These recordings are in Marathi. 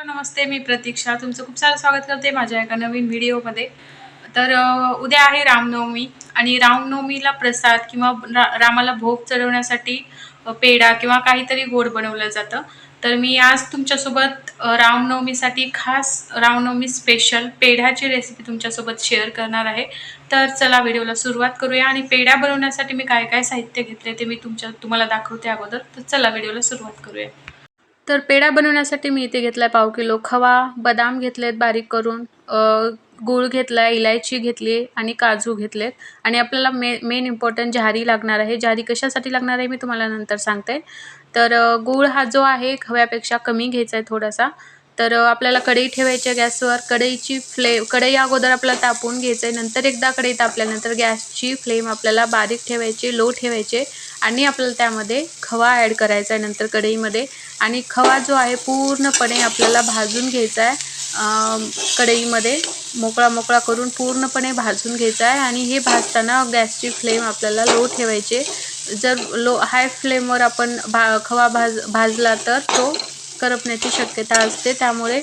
हॅलो नमस्ते मी प्रतीक्षा. तुमचं खूप सारं स्वागत करते माझ्या एका नवीन व्हिडिओमध्ये. तर उद्या आहे रामनवमी आणि रामनवमीला प्रसाद किंवा रा रामाला भोग चढवण्यासाठी पेढा किंवा काहीतरी गोड बनवलं जातं. तर मी आज तुमच्यासोबत रामनवमीसाठी खास रामनवमी स्पेशल पेढ्याची रेसिपी तुमच्यासोबत शेअर करणार आहे. तर चला व्हिडिओला सुरुवात करूया आणि पेढ्या बनवण्यासाठी मी काय काय साहित्य घेतले ते मी तुमच्या तुम्हाला दाखवते अगोदर. तर चला व्हिडिओला सुरुवात करूया. तर पेढा बनवण्यासाठी मी इथे घेतलाय पाव किलो. खवा बदाम घेतलेत बारीक करून गूळ घेतला घेतलाय इलायची घेतली आणि काजू घेतलेत. आणि आपल्याला मे मेन इम्पॉर्टंट ज्वारी लागणार आहे ज्वारी कशासाठी लागणार आहे मी तुम्हाला नंतर सांगते. तर गूळ हा जो आहे खव्यापेक्षा कमी घ्यायचा आहे थोडासा. तर आपल्याला कढई ठेवायची आहे गॅसवर कढईची फ्ले कढई अगोदर आपल्याला तापवून घ्यायचं आहे नंतर एकदा कढई तापल्यानंतर गॅसची फ्लेम आपल्याला बारीक ठेवायची लो ठेवायचे आणि आपल्याला त्यामध्ये खवा ॲड करायचा आहे नंतर कढईमध्ये. आणि खवा जो आहे पूर्णपणे आपल्याला भाजून घ्यायचा आहे. कढईमध्ये मोकळा मोकळा करून पूर्णपणे भाजून घ्यायचा आहे आणि हे भाजताना गॅसची फ्लेम आपल्याला लो ठेवायचे जर लो हाय फ्लेमवर आपण भा खवा भाज भाजला तर तो करपण्याची शक्यता असते. त्यामुळे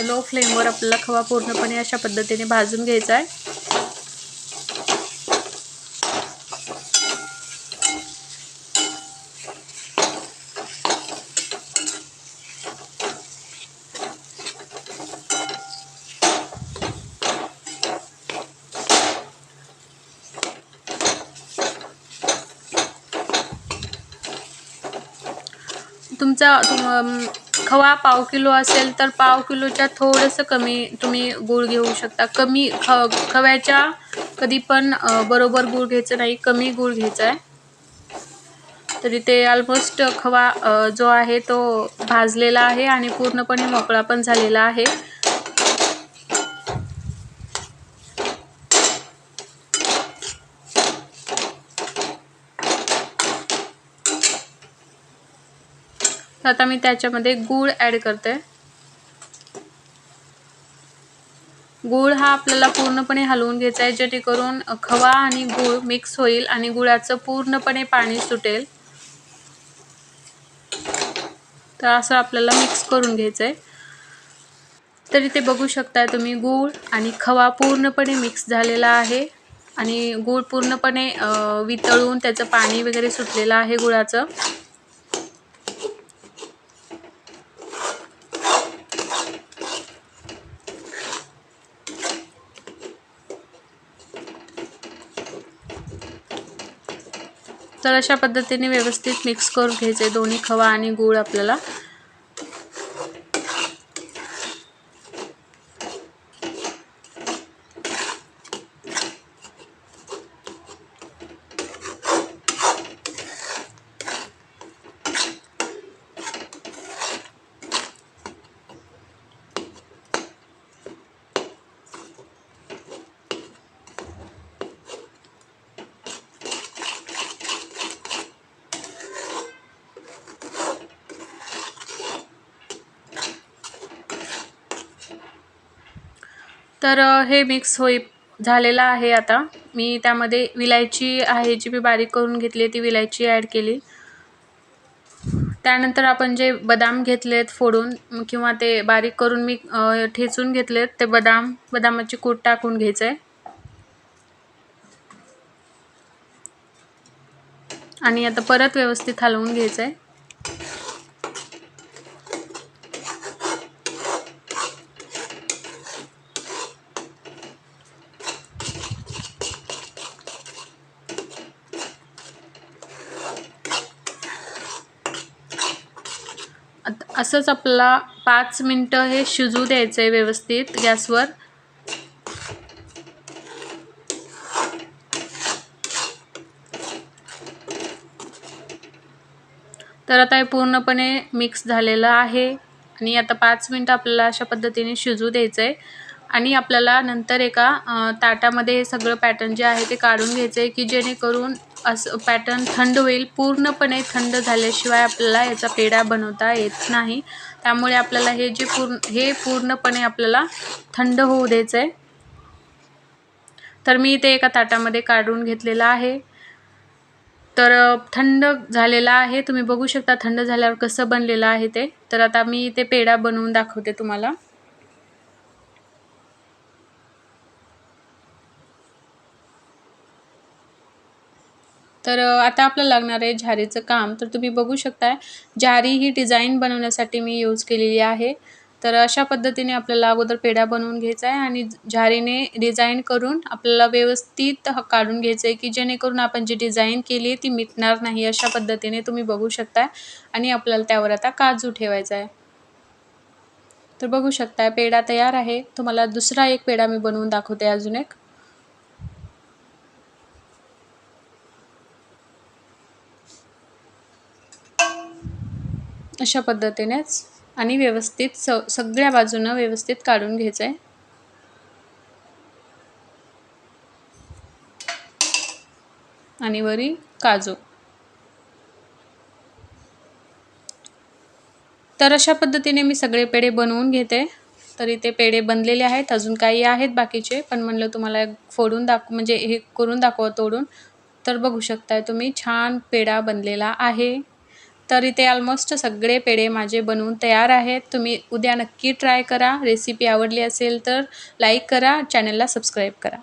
लो फ्लेमवर आपल्याला खवा पूर्णपणे अशा पद्धतीने भाजून घ्यायचा आहे. तुमचा तुम खवा पाव किलो असेल तर पाव किलोच्या थोडंसं कमी तुम्ही गूळ घेऊ शकता. कमी ख खव्याच्या कधी पण बरोबर गूळ घ्यायचं नाही कमी गूळ घ्यायचा आहे तरी ते ऑलमोस्ट खवा जो आहे तो भाजलेला आहे आणि पूर्णपणे मोकळा पण झालेला आहे. तर आता मी त्याच्यामध्ये गूळ ॲड करते. गूळ हा आपल्याला पूर्णपणे हलवून घ्यायचा आहे जेणेकरून खवा आणि गूळ मिक्स होईल आणि गुळाचं पूर्णपणे पाणी सुटेल. तर असं आपल्याला मिक्स करून घ्यायचं आहे. तर इथे बघू शकता तुम्ही गूळ आणि खवा पूर्णपणे मिक्स झालेला आहे. आणि गूळ पूर्णपणे वितळून त्याचं पाणी वगैरे सुटलेलं आहे गुळाचं. तर अशा पद्धतीने व्यवस्थित मिक्स करून घ्यायचे. दोन्ही खवा आणि गूळ आपल्याला तर हे मिक्स होई झालेलं आहे आता. मी त्यामध्ये विलायची आहे जी मी बारीक करून घेतली ती विलायची ॲड केली. त्यानंतर आपण जे बदाम घेतलेत फोडून किंवा ते बारीक करून मी ठेचून घेतलेत ते बदाम बदामाची कूट टाकून घ्यायचं आहे आणि आता परत व्यवस्थित हलवून घ्यायचं आहे असंच आपला पाच मिनटं हे शिजू द्यायचं आहे व्यवस्थित गॅसवर. तर आता हे पूर्णपणे मिक्स झालेलं आहे. आणि आता पाच मिनटं आपल्याला अशा पद्धतीने शिजू द्यायचं आहे आणि आपल्याला नंतर एका ताटामध्ये हे सगळं पॅटर्न जे आहे ते काढून घ्यायचं आहे की जेणेकरून असं पॅटर्न थंड होईल. पूर्णपणे थंड झाल्याशिवाय आपल्याला याचा पेढा बनवता येत नाही. त्यामुळे आपल्याला हे जे पूर्ण हे पूर्णपणे आपल्याला थंड होऊ द्यायचं आहे तर मी ते एका ताटामध्ये काढून घेतलेलं आहे. तर थंड झालेला आहे. तुम्ही बघू शकता थंड झाल्यावर कसं बनलेलं आहे ते. तर आता मी ते पेढा बनवून दाखवते तुम्हाला. तर आता आपलं लागणार आहे झारीचं काम. तर तुम्ही बघू शकताय झारी ही डिझाईन बनवण्यासाठी मी यूज केलेली आहे. तर अशा पद्धतीने आपल्याला अगोदर पेढा बनवून घ्यायचा आहे आणि झारीने डिझाईन करून आपल्याला व्यवस्थित काढून घ्यायचं आहे की जेणेकरून आपण जी डिझाईन केली आहे ती मिटणार नाही अशा पद्धतीने तुम्ही बघू शकताय आणि आपल्याला त्यावर आता काजू ठेवायचा आहे तर बघू शकताय पेढा तयार आहे. तुम्हाला दुसरा एक पेढा मी बनवून दाखवते अजून एक. अशा पद्धतीनेच आणि व्यवस्थित स सगळ्या बाजूनं व्यवस्थित काढून घ्यायचं आहे आणि वरी काजू. तर अशा पद्धतीने मी सगळे पेढे बनवून घेते. तर इथे पेढे बनलेले आहेत अजून काही आहेत बाकीचे पण म्हणलं तुम्हाला फोडून दाखव म्हणजे हे करून दाखवा तोडून. तर बघू शकताय तुम्ही छान पेढा बनलेला आहे. तर इथे ऑलमोस्ट सगळे पेढे माझे बनवून तयार आहेत. तुम्ही उद्या नक्की ट्राय करा. रेसिपी आवडली असेल तर लाईक करा. चॅनलला सबस्क्राईब करा.